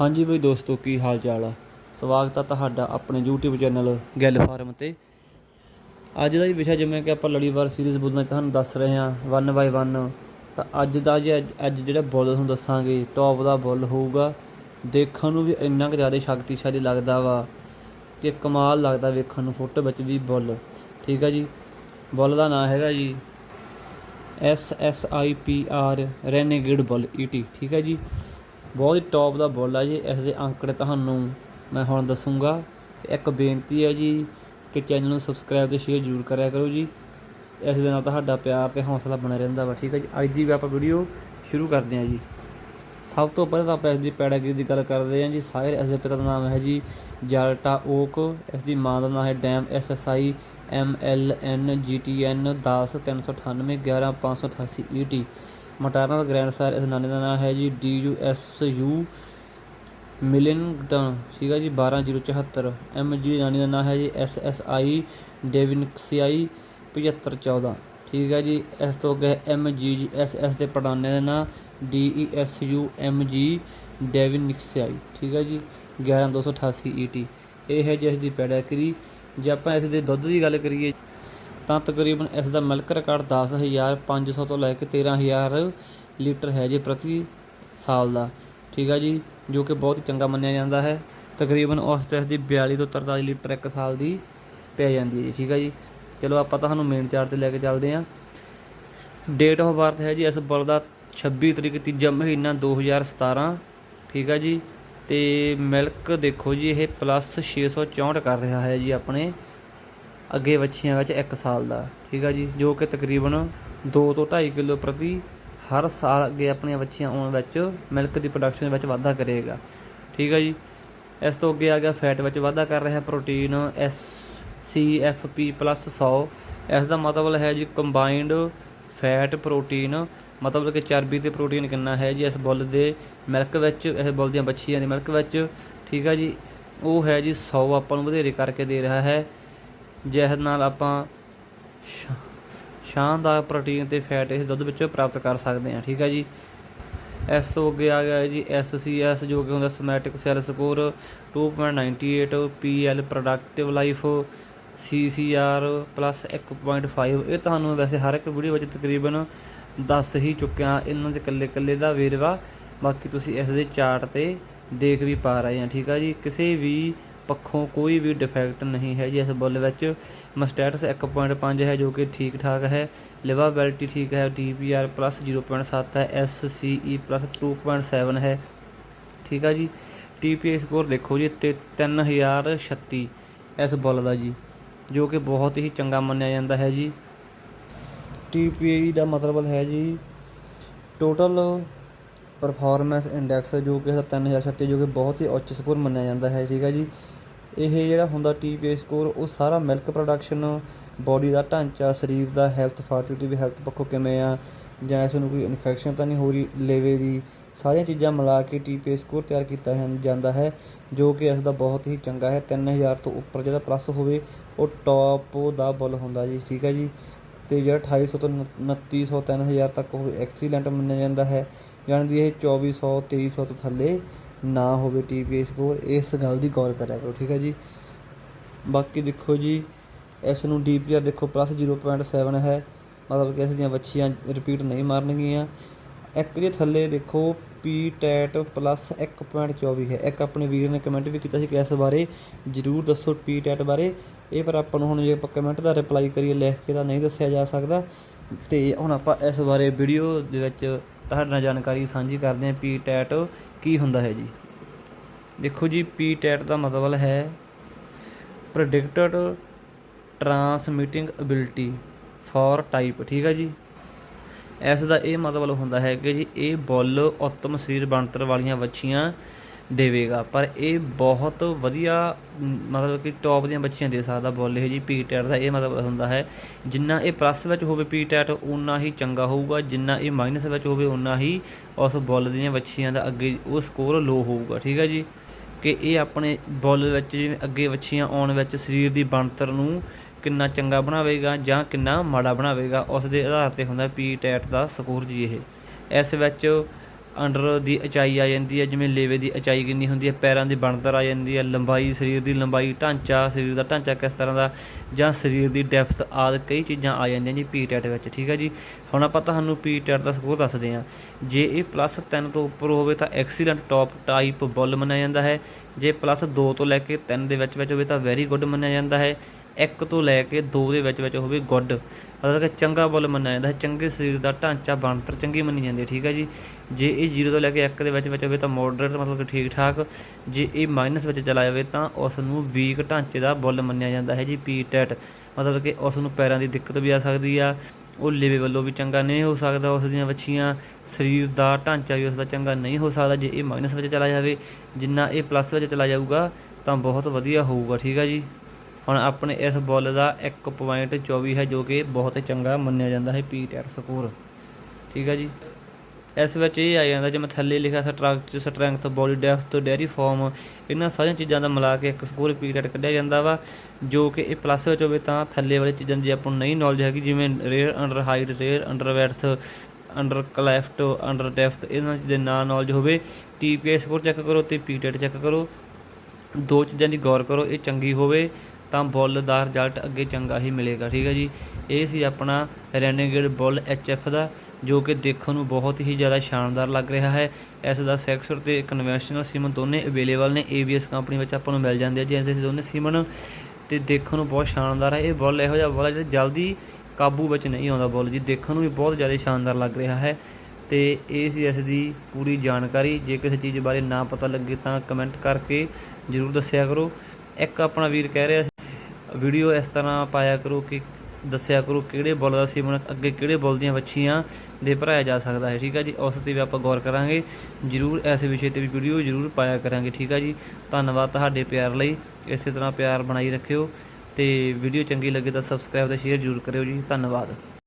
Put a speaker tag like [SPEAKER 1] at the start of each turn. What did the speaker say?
[SPEAKER 1] ਹਾਂਜੀ ਬਈ ਦੋਸਤੋ, ਕੀ ਹਾਲ ਚਾਲ ਆ? ਸਵਾਗਤ ਆ ਤੁਹਾਡਾ ਆਪਣੇ YouTube ਚੈਨਲ ਗੱਲ ਫਾਰਮ ਤੇ। ਅੱਜ ਦਾ ਹੀ ਵਿਸ਼ਾ ਜਿਵੇਂ ਕਿ ਆਪਾਂ ਲੜੀਵਾਰ ਸੀਰੀਜ਼ ਬੋਲਣਾ, ਤੁਹਾਨੂੰ ਦੱਸ ਰਹੇ ਹਾਂ ਵਨ ਬਾਈ ਵਨ ਤਾਂ ਅੱਜ ਦਾ ਜੇ, ਅੱਜ ਜਿਹੜਾ ਬੁੱਲ ਤੁਹਾਨੂੰ ਦੱਸਾਂਗੇ ਟੌਪ ਦਾ ਬੁੱਲ ਹੋਊਗਾ। ਦੇਖਣ ਨੂੰ ਵੀ ਇੰਨਾ ਕੁ ਜ਼ਿਆਦਾ ਸ਼ਕਤੀਸ਼ਾਲੀ ਲੱਗਦਾ ਵਾ ਕਿ ਕਮਾਲ ਲੱਗਦਾ ਵੇਖਣ ਨੂੰ, ਫੋਟੋ ਵਿੱਚ ਵੀ ਬੁੱਲ। ਠੀਕ ਆ ਜੀ? ਬੁੱਲ ਦਾ ਨਾਮ ਹੈਗਾ ਜੀ S S I P R Renegade bull ET ਠੀਕ ਹੈ ਜੀ? ਬਹੁਤ ਹੀ ਟੌਪ ਦਾ ਬੁੱਲ ਆ ਜੀ ਇਸ ਦੇ ਅੰਕੜੇ ਤੁਹਾਨੂੰ ਮੈਂ ਹੁਣ ਦੱਸੂਗਾ। ਇੱਕ ਬੇਨਤੀ ਹੈ ਜੀ ਕਿ ਚੈਨਲ ਨੂੰ ਸਬਸਕ੍ਰਾਈਬ ਤੇ ਸ਼ੇਅਰ ਜ਼ਰੂਰ ਕਰਿਆ ਕਰੋ ਜੀ। ਇਸ ਦੇ ਨਾਲ ਤੁਹਾਡਾ ਪਿਆਰ ਤੇ ਹੌਸਲਾ ਬਣਿਆ ਰਹਿੰਦਾ ਵਾ, ਠੀਕ ਹੈ ਜੀ? ਅੱਜ ਦੀ ਵੀ ਆਪਾਂ ਵੀਡੀਓ ਸ਼ੁਰੂ ਕਰਦੇ ਹਾਂ ਜੀ। ਸਭ ਤੋਂ ਪਹਿਲਾਂ ਤਾਂ ਆਪਾਂ ਇਸ ਦੀ ਪੈਡਾਗਰੀ ਦੀ ਗੱਲ ਕਰਦੇ ਹਾਂ ਜੀ। ਸਾਇਰ ਇਸ ਦੇ ਪਿਤਾ ਦਾ ਨਾਮ ਹੈ ਜੀ ਜਾਲਟਾ ਓਕ। ਇਸ ਦੀ ਮਾਂ ਦਾ ਨਾਮ ਹੈ dam S S I M L N G T N. 10 398 11 588 E T. ਮਟਰਨਲ ਗ੍ਰੈਂਡਸਰ ਇਸ ਨਾਨੇ ਦਾ ਨਾਮ ਹੈ ਜੀ D U S U Millington, ਠੀਕ ਹੈ ਜੀ 12074 ਐਮ ਜੀ ਨਾਨੀ ਦਾ ਨਾਮ ਹੈ ਜੀ ਐਸ ਐਸ ਆਈ ਡੇਵਿਨਕਸੀਆਈ 7514 ਠੀਕ ਹੈ ਜੀ, ਇਸ ਤੋਂ ਅੱਗੇ ਐਮ ਜੀ ਜੀ ਐਸ ਐਸ ਦੇ ਪੜਾਨੇ ਦਾ ਨਾਮ D E S U M G ਡੇਵਿਨਕਸੀਆਈ, ਠੀਕ ਹੈ ਜੀ 11288 ਈ ਟੀ। ਇਹ ਹੈ ਜੀ ਇਸ ਦੀ ਪੈਡਾਕਰੀ ਜੇ ਆਪਾਂ ਇਸ ਦੇ ਦੁੱਧ ਦੀ ਗੱਲ ਕਰੀਏ ਤਾਂ ਤਕਰੀਬਨ ਇਸ ਦਾ ਮਿਲਕ ਰਿਕਾਰਡ 10500 ਤੋਂ ਲੈ ਕੇ 13000 ਲੀਟਰ ਹੈ ਜੀ ਪ੍ਰਤੀ ਸਾਲ ਦਾ। ਠੀਕ ਹੈ ਜੀ, ਜੋ ਕਿ ਬਹੁਤ ਚੰਗਾ ਮੰਨਿਆ ਜਾਂਦਾ ਹੈ। ਤਕਰੀਬਨ ਉਸ ਤੇ ਇਸ ਦੀ 42 ਤੋਂ 43 ਲੀਟਰ ਇੱਕ ਸਾਲ ਦੀ ਪੈ ਜਾਂਦੀ ਹੈ ਜੀ। ਠੀਕ ਹੈ ਜੀ, ਚਲੋ ਆਪਾਂ ਤੁਹਾਨੂੰ ਮੇਨ ਚਾਰਟ ਤੇ ਲੈ ਕੇ ਚੱਲਦੇ ਹਾਂ। ਡੇਟ ਆਫ ਬਰਥ ਹੈ ਜੀ ਇਸ ਬੁੱਲ ਦਾ 26 ਤਰੀਕ ਤੀਜਾ ਮਹੀਨਾ 2017 ਠੀਕ ਹੈ ਜੀ, ਤੇ ਮਿਲਕ ਦੇਖੋ ਜੀ, ਇਹ ਪਲੱਸ 664 ਕਰ ਰਿਹਾ ਹੈ ਜੀ ਆਪਣੇ। ਅੱਗੇ ਵੱਛੀਆਂ ਵਿੱਚ 1 ਸਾਲ ਦਾ, ਠੀਕ ਹੈ ਜੀ, ਜੋ ਕਿ ਤਕਰੀਬਨ 2 ਤੋਂ 2.5 ਕਿਲੋ ਪ੍ਰਤੀ ਹਰ ਸਾਲ ਅੱਗੇ ਆਪਣੀਆਂ ਵੱਛੀਆਂ ਆਉਣ ਵਿੱਚ ਮਿਲਕ ਦੀ ਪ੍ਰੋਡਕਸ਼ਨ ਵਿੱਚ ਵਾਧਾ ਕਰੇਗਾ, ਠੀਕ ਹੈ ਜੀ। ਇਸ ਤੋਂ ਅੱਗੇ ਆ ਗਿਆ ਫੈਟ ਵਿੱਚ ਵਾਧਾ ਕਰ ਰਿਹਾ protein S C F P plus 100 ਇਸ ਦਾ ਮਤਲਬ ਹੈ ਜੀ ਕੰਬਾਈਨਡ ਫੈਟ ਪ੍ਰੋਟੀਨ ਮਤਲਬ ਕਿ ਚਰਬੀ ਤੇ ਪ੍ਰੋਟੀਨ ਕਿੰਨਾ ਹੈ ਜੀ ਇਸ ਬੁੱਲ ਦੇ ਮਿਲਕ ਵਿੱਚ, ਇਸ ਬੁੱਲ ਦੀਆਂ ਬੱਚੀਆਂ ਦੇ ਮਿਲਕ ਵਿੱਚ, ਠੀਕ ਹੈ ਜੀ। ਉਹ ਹੈ ਜੀ 100 ਆਪਾਂ ਨੂੰ ਵਧੇਰੇ ਕਰਕੇ ਦੇ ਰਿਹਾ ਹੈ। ਜਿਹਦੇ ਨਾਲ ਆਪਾਂ ਸ਼ਾਨਦਾਰ ਪ੍ਰੋਟੀਨ ਤੇ ਫੈਟ ਇਸ ਦੁੱਧ ਵਿੱਚੋਂ ਪ੍ਰਾਪਤ ਕਰ ਸਕਦੇ ਹਾਂ, ਠੀਕ ਹੈ ਜੀ? ਇਸ ਤੋਂ ਅੱਗੇ ਆ ਗਿਆ ਹੈ ਜੀ ਐਸ ਜੋ ਕਿ ਹੁੰਦਾ somatic cell score 2.98 PL productive life CCR plus 1.5 ਇਹ ਤੁਹਾਨੂੰ ਵੈਸੇ ਹਰ ਇੱਕ ਵੀਡੀਓ ਵਿੱਚ ਤਕਰੀਬਨ ਦੱਸ ਹੀ ਚੁੱਕਿਆ, ਇਹਨਾਂ ਦੇ ਇਕੱਲੇ ਇਕੱਲੇ ਦਾ ਵੇਰਵਾ। ਬਾਕੀ ਤੁਸੀਂ ਇਸ ਦੇ ਚਾਰਟ ਤੇ ਦੇਖ ਵੀ ਪਾ ਰਹੇ ਆ ਠੀਕ ਆ ਜੀ? ਕਿਸੇ ਵੀ ਪੱਖੋਂ ਕੋਈ ਵੀ ਡਿਫੈਕਟ ਨਹੀਂ ਹੈ ਜੀ, ਇਸ ਬੁੱਲ ਵਿੱਚ। ਮਸਟੈਟਸ 1.5 ਹੈ ਜੋ ਕਿ ਠੀਕ ਠਾਕ ਹੈ ਲਿਵਾਬਿਲਟੀ ਠੀਕ ਹੈ ਡੀਪੀਆਰ ਪਲੱਸ 0.7 ਹੈ ਐਸਸੀਈ ਪਲੱਸ 2.7 ਹੈ। ਠੀਕ ਆ ਜੀ? ਟੀਪੀਆਈ ਸਕੋਰ ਦੇਖੋ ਜੀ, ਤੇ 3036 ਇਸ ਬੁੱਲ ਦਾ ਜੀ, ਜੋ ਕਿ ਬਹੁਤ ਹੀ ਚੰਗਾ ਮੰਨਿਆ ਜਾਂਦਾ ਹੈ ਜੀ। ਟੀਪੀਆਈ ਦਾ ਮਤਲਬ ਹੈ ਜੀ ਟੋਟਲ ਪਰਫਾਰਮੈਂਸ ਇੰਡੈਕਸ ਜੋ ਕਿ ਇਹਦਾ 3036 ਜੋ ਕਿ ਬਹੁਤ ਹੀ ਉੱਚ ਸਕੋਰ ਮੰਨਿਆ ਜਾਂਦਾ ਹੈ। ਠੀਕ ਹੈ ਜੀ? ਇਹ ਜਿਹੜਾ ਹੁੰਦਾ ਟੀਪੀਆਈ ਸਕੋਰ ਉਹ ਸਾਰਾ ਮਿਲਕ ਪ੍ਰੋਡਕਸ਼ਨ ਬੋਡੀ ਦਾ ਢਾਂਚਾ, ਸਰੀਰ ਦਾ ਹੈਲਥ ਫਰਟੀਲਿਟੀ ਵੀ ਹੈਲਥ ਪੱਖੋਂ ਕਿਵੇਂ ਆ, ਜਾਂ ਇਸ ਨੂੰ ਕੋਈ ਇਨਫੈਕਸ਼ਨ ਤਾਂ ਨਹੀਂ ਹੋ ਰਹੀ ਲੇਵੇ ਦੀ, ਸਾਰੀਆਂ ਚੀਜ਼ਾਂ ਮਿਲਾ ਕੇ ਟੀਪੀਆਈ ਸਕੋਰ ਤਿਆਰ ਕੀਤਾ ਜਾਂਦਾ ਹੈ, ਜੋ ਕਿ ਇਸ ਦਾ ਬਹੁਤ ਹੀ ਚੰਗਾ ਹੈ। 3000 ਤੋਂ ਉੱਪਰ ਜਿਹੜਾ ਪਲੱਸ ਹੋਵੇ, ਉਹ ਟੌਪ ਦਾ ਬੁੱਲ ਹੁੰਦਾ ਜੀ, ਠੀਕ ਹੈ ਜੀ? ਤੇ ਜਿਹੜਾ 2800 ਤੋਂ 2900 3000 ਤੱਕ ਉਹ ਐਕਸੀਲੈਂਟ ਮੰਨਿਆ ਜਾਂਦਾ ਹੈ। ਜਾਣੀ ਦੀ ਇਹ 2400 2300 ਤੋਂ ਥੱਲੇ ਨਾ ਹੋਵੇ ਟੀਪੀਆਈ ਸਕੋਰ ਇਸ ਗੱਲ ਦੀ ਗੌਰ ਕਰਿਆ ਕਰੋ, ਠੀਕ ਹੈ ਜੀ। ਬਾਕੀ ਦੇਖੋ ਜੀ, ਇਸ ਨੂੰ ਡੀਪੀਆਰ ਦੇਖੋ ਪਲੱਸ 0.7 ਹੈ। ਮਤਲਬ ਕਿ ਇਸ ਦੀਆਂ ਬੱਚੀਆਂ ਰਿਪੀਟ ਨਹੀਂ ਮਾਰਨਗੀਆਂ। ਇੱਕ ਦੇ ਥੱਲੇ ਦੇਖੋ ਪੀ ਟੈਟ ਪਲੱਸ 1.24 ਹੈ। ਇੱਕ ਆਪਣੇ ਵੀਰ ਨੇ ਕਮੈਂਟ ਵੀ ਕੀਤਾ ਸੀ ਕਿ ਇਸ ਬਾਰੇ ਜਰੂਰ ਦੱਸੋ ਪੀ ਟੈਟ ਬਾਰੇ। ਇਹ ਪਰ ਆਪਾਂ ਨੂੰ ਹੁਣ ਜੇ ਆਪਾਂ ਕਮੈਂਟ ਦਾ ਰਿਪਲਾਈ ਕਰੀਏ, ਲਿਖ ਕੇ ਤਾਂ ਨਹੀਂ ਦੱਸਿਆ ਜਾ ਸਕਦਾ। ਤੇ ਹੁਣ ਆਪਾਂ ਇਸ ਬਾਰੇ ਵੀਡੀਓ ਦੇ ਵਿੱਚ ਤੁਹਾਡੇ ਨਾਲ ਜਾਣਕਾਰੀ ਸਾਂਝੀ ਕਰਦੇ ਹਾਂ ਪੀ ਟੈਟ ਕੀ ਹੁੰਦਾ ਹੈ ਜੀ। ਦੇਖੋ ਜੀ, ਪੀ ਟੈਟ ਦਾ ਮਤਲਬ ਹੈ predicted transmitting ability for type ਠੀਕ ਹੈ ਜੀ। ਇਸ ਦਾ ਇਹ ਮਤਲਬ ਹੁੰਦਾ ਹੈ ਕਿ ਜੀ, ਇਹ ਬੁੱਲ ਉੱਤਮ ਸਰੀਰ ਬਣਤਰ ਵਾਲੀਆਂ ਵੱਛੀਆਂ ਦੇਵੇਗਾ। ਪਰ ਇਹ ਬਹੁਤ ਵਧੀਆ ਮਤਲਬ ਕਿ ਟੌਪ ਦੀਆਂ ਬੱਚੀਆਂ ਦੇ ਸਕਦਾ ਬੋਲ ਇਹ ਜੀ ਪੀ ਟੈਟ ਦਾ। ਇਹ ਮਤਲਬ ਹੁੰਦਾ ਹੈ, ਜਿੰਨਾ ਇਹ ਪਲੱਸ ਵਿੱਚ ਹੋਵੇ ਪੀ ਟੈਟ ਉਨਾ ਹੀ ਚੰਗਾ ਹੋਊਗਾ। ਜਿੰਨਾ ਇਹ ਮਾਈਨਸ ਵਿੱਚ ਹੋਵੇ ਉਨਾ ਹੀ ਉਸ ਬੋਲ ਦੀਆਂ ਬੱਚੀਆਂ ਦਾ ਅੱਗੇ, ਉਹ ਸਕੋਰ ਲੋ ਹੋਊਗਾ। ਠੀਕ ਹੈ ਜੀ? ਕਿ ਇਹ ਆਪਣੇ ਬੋਲ ਵਿੱਚ ਜਿਵੇਂ ਅੱਗੇ ਵੱਛੀਆਂ ਆਉਣ ਵਿੱਚ ਸਰੀਰ ਦੀ ਬਣਤਰ ਨੂੰ ਕਿੰਨਾ ਚੰਗਾ ਬਣਾਵੇਗਾ ਜਾਂ ਕਿੰਨਾ ਮਾੜਾ ਬਣਾਵੇਗਾ, ਉਸ ਦੇ ਆਧਾਰ ਤੇ ਹੁੰਦਾ ਪੀ ਟੈਟ ਦਾ ਸਕੋਰ ਜੀ ਇਹ। ਇਸ ਵਿੱਚ ਅੰਡਰ ਦੀ ਉਚਾਈ ਆ ਜਾਂਦੀ ਹੈ, ਜਿਵੇਂ ਲੇਵੇ ਦੀ ਉਚਾਈ ਕਿੰਨੀ ਹੁੰਦੀ ਹੈ, ਪੈਰਾਂ ਦੀ ਬਣਤਰ ਆ ਜਾਂਦੀ ਹੈ, ਲੰਬਾਈ, ਸਰੀਰ ਦੀ ਲੰਬਾਈ, ਢਾਂਚਾ, ਸਰੀਰ ਦਾ ਢਾਂਚਾ ਕਿਸ ਤਰ੍ਹਾਂ ਦਾ, ਜਾਂ ਸਰੀਰ ਦੀ ਡੈਪਥ ਆਦਿ ਕਈ ਚੀਜ਼ਾਂ ਆ ਜਾਂਦੀਆਂ ਜੀ ਪੀ ਟੈਟ ਵਿੱਚ, ਠੀਕ ਹੈ ਜੀ? ਹੁਣ ਆਪਾਂ ਤੁਹਾਨੂੰ ਪੀ ਟੈਟ ਦਾ ਸਕੋਰ ਦੱਸਦੇ ਹਾਂ। ਜੇ ਇਹ ਪਲੱਸ 3 ਤੋਂ ਉੱਪਰ ਹੋਵੇ ਤਾਂ ਐਕਸੀਲੈਂਟ ਟੌਪ ਟਾਈਪ ਬੁੱਲ ਮੰਨਿਆ ਜਾਂਦਾ ਹੈ। ਜੇ ਪਲੱਸ 2 ਤੋਂ ਲੈ ਕੇ 3 ਦੇ ਵਿੱਚ ਵਿੱਚ ਹੋਵੇ ਤਾਂ ਵੈਰੀ ਗੁੱਡ ਮੰਨਿਆ ਜਾਂਦਾ ਹੈ। ਇੱਕ ਤੋਂ ਲੈ ਕੇ ਦੋ ਦੇ ਵਿੱਚ ਵਿੱਚ ਹੋਵੇ ਗੁੱਡ। ਮਤਲਬ ਕਿ ਚੰਗਾ ਬੁੱਲ ਮੰਨਿਆ ਜਾਂਦਾ ਹੈ। ਚੰਗੇ ਸਰੀਰ ਦਾ ਢਾਂਚਾ ਬਣਤਰ ਚੰਗੀ ਮੰਨੀ ਜਾਂਦੀ ਹੈ। ਠੀਕ ਹੈ ਜੀ? ਜੇ ਇਹ 0 ਤੋਂ ਲੈ ਕੇ 1 ਦੇ ਵਿੱਚ ਵਿੱਚ ਹੋਵੇ ਤਾਂ ਮੋਡਰੇਟ ਮਤਲਬ ਕਿ ਠੀਕ ਠਾਕ। ਜੇ ਇਹ ਮਾਈਨਸ ਵਿੱਚ ਚਲਾ ਜਾਵੇ ਤਾਂ ਉਸ ਨੂੰ ਵੀਕ ਢਾਂਚੇ ਦਾ ਬੁੱਲ ਮੰਨਿਆ ਜਾਂਦਾ ਹੈ ਜੀ। ਪੀ ਟੈਟ ਮਤਲਬ ਕਿ ਉਸ ਨੂੰ ਪੈਰਾਂ ਦੀ ਦਿੱਕਤ ਵੀ ਆ ਸਕਦੀ ਆ। ਉਹ ਲੇਵੇ ਵੱਲੋਂ ਵੀ ਚੰਗਾ ਨਹੀਂ ਹੋ ਸਕਦਾ ਉਸ ਦੀਆਂ ਵੱਛੀਆਂ। ਸਰੀਰ ਦਾ ਢਾਂਚਾ ਵੀ ਉਸ ਦਾ ਚੰਗਾ ਨਹੀਂ ਹੋ ਸਕਦਾ। ਜੇ ਇਹ ਮਾਈਨਸ ਵਿੱਚ ਚਲਾ ਜਾਵੇ, ਜਿੰਨਾ ਇਹ ਪਲੱਸ ਵਿੱਚ ਚਲਾ ਜਾਊਗਾ ਤਾਂ ਬਹੁਤ ਵਧੀਆ ਹੋਊਗਾ। ਠੀਕ ਆ ਜੀ? ਹੁਣ ਆਪਣੇ ਇਸ ਬੁੱਲ ਦਾ 1.24 ਹੈ ਜੋ ਕਿ ਬਹੁਤ ਚੰਗਾ ਮੰਨਿਆ ਜਾਂਦਾ ਹੈ ਪੀ ਟੈਟ ਸਕੋਰ। ਠੀਕ ਹੈ ਜੀ? ਇਸ ਵਿੱਚ ਇਹ ਆ ਜਾਂਦਾ ਜਿਵੇਂ ਥੱਲੇ ਲਿਖਿਆ structure strength body depth dairy form ਇਹਨਾਂ ਸਾਰੀਆਂ ਚੀਜ਼ਾਂ ਦਾ ਮਿਲਾ ਕੇ ਇੱਕ ਸਕੋਰ ਪੀ ਪੀਰੀਅਡ ਕੱਢਿਆ ਜਾਂਦਾ ਵਾ, ਜੋ ਕਿ ਇਹ ਪਲੱਸ ਵਿੱਚ ਹੋਵੇ ਤਾਂ ਥੱਲੇ ਵਾਲੀ ਚੀਜ਼ਾਂ ਦੀ ਆਪਾਂ ਨੂੰ ਨਹੀਂ ਨੌਲੇਜ ਹੈਗੀ, ਜਿਵੇਂ rear udder height rear udder width udder cleft udder depth ਇਹਨਾਂ ਦੇ ਨਾਂ ਨੌਲੇਜ ਹੋਵੇ ਟੀਪੀਆਈ ਸਕੋਰ ਚੈੱਕ ਕਰੋ ਤੇ ਪੀਟੈਟ ਚੈੱਕ ਕਰੋ। ਦੋ ਚੀਜ਼ਾਂ ਦੀ ਗੌਰ ਕਰੋ, ਇਹ ਚੰਗੀ ਹੋਵੇ। ਤਾਂ ਬੁੱਲ ਦਾ ਰਿਜ਼ਲਟ ਅੱਗੇ ਚੰਗਾ ਹੀ ਮਿਲੇਗਾ, ਠੀਕ ਹੈ ਜੀ? ਇਹ ਸੀ ਆਪਣਾ ਰੈਨੇਗੇਡ ਬੁੱਲ ਐਫ ਦਾ, ਜੋ ਕਿ ਦੇਖਣ ਨੂੰ ਬਹੁਤ ਹੀ ਜ਼ਿਆਦਾ ਸ਼ਾਨਦਾਰ ਲੱਗ ਰਿਹਾ ਹੈ। ਇਸ ਦਾ ਸੈਕਸਰ ਤੇ ਕਨਵੈਨਸ਼ਨਲ ਸੀਮਨ ਦੋਨੇ ਅਵੇਲੇਬਲ ਨੇ ABS ਕੰਪਨੀ ਵਿੱਚ ਆਪਾਂ ਨੂੰ ਮਿਲ ਜਾਂਦੇ ਆ ਜੀ, ਇਸ ਦੋਨੇ ਸੀਮਨ। ਤੇ ਦੇਖਣ ਨੂੰ ਬਹੁਤ ਸ਼ਾਨਦਾਰ ਹੈ, ਇਹ ਬੁੱਲ ਇਹੋ ਜਿਹਾ ਬੁੱਲ ਹੈ ਜਿਹੜਾ ਜਲਦੀ ਕਾਬੂ ਵਿੱਚ ਨਹੀਂ ਆਉਂਦਾ ਬੁੱਲ ਜੀ, ਦੇਖਣ ਨੂੰ ਵੀ ਬਹੁਤ ਜ਼ਿਆਦਾ ਸ਼ਾਨਦਾਰ ਲੱਗ ਰਿਹਾ ਹੈ। ਤੇ ਇਹ ਸੀ ਇਸ ਦੀ ਪੂਰੀ ਜਾਣਕਾਰੀ, ਜੇ ਕਿਸੇ ਚੀਜ਼ ਬਾਰੇ ਨਾ ਪਤਾ ਲੱਗੇ ਤਾਂ ਕਮੈਂਟ ਕਰਕੇ ਜਰੂਰ ਦੱਸਿਆ ਕਰੋ। ਇੱਕ ਆਪਣਾ ਵੀਰ ਕਹਿ ਰਿਹਾ ਸੀ ਵੀਡੀਓ ਇਸ ਤਰ੍ਹਾਂ ਪਾਇਆ ਕਰੋ ਕਿ ਦੱਸਿਆ ਕਰੋ ਕਿਹੜੇ ਬੁੱਲ ਦਾ ਸੀਮਨ ਅੱਗੇ ਕਿਹੜੇ ਬੁੱਲ ਦੀਆਂ ਵੱਛੀਆਂ ਦੇ ਭਰਾਇਆ ਜਾ ਸਕਦਾ ਹੈ, ਠੀਕ ਹੈ ਜੀ? ਉਸ ਤੇ ਵੀ ਆਪਾਂ ਗੌਰ ਕਰਾਂਗੇ। ਜਰੂਰ ਇਸ ਵਿਸ਼ੇ ਤੇ ਵੀ ਵੀਡੀਓ ਜਰੂਰ ਪਾਇਆ ਕਰਾਂਗੇ, ਠੀਕ ਹੈ ਜੀ? ਧੰਨਵਾਦ ਤੁਹਾਡੇ ਪਿਆਰ ਲਈ। ਇਸੇ ਤਰ੍ਹਾਂ ਪਿਆਰ ਬਣਾਈ ਰੱਖਿਓ ਤੇ ਵੀਡੀਓ ਚੰਗੀ ਲੱਗੇ ਤਾਂ ਸਬਸਕ੍ਰਾਈਬ ਤੇ ਸ਼ੇਅਰ ਜਰੂਰ ਕਰਿਓ ਜੀ। ਧੰਨਵਾਦ।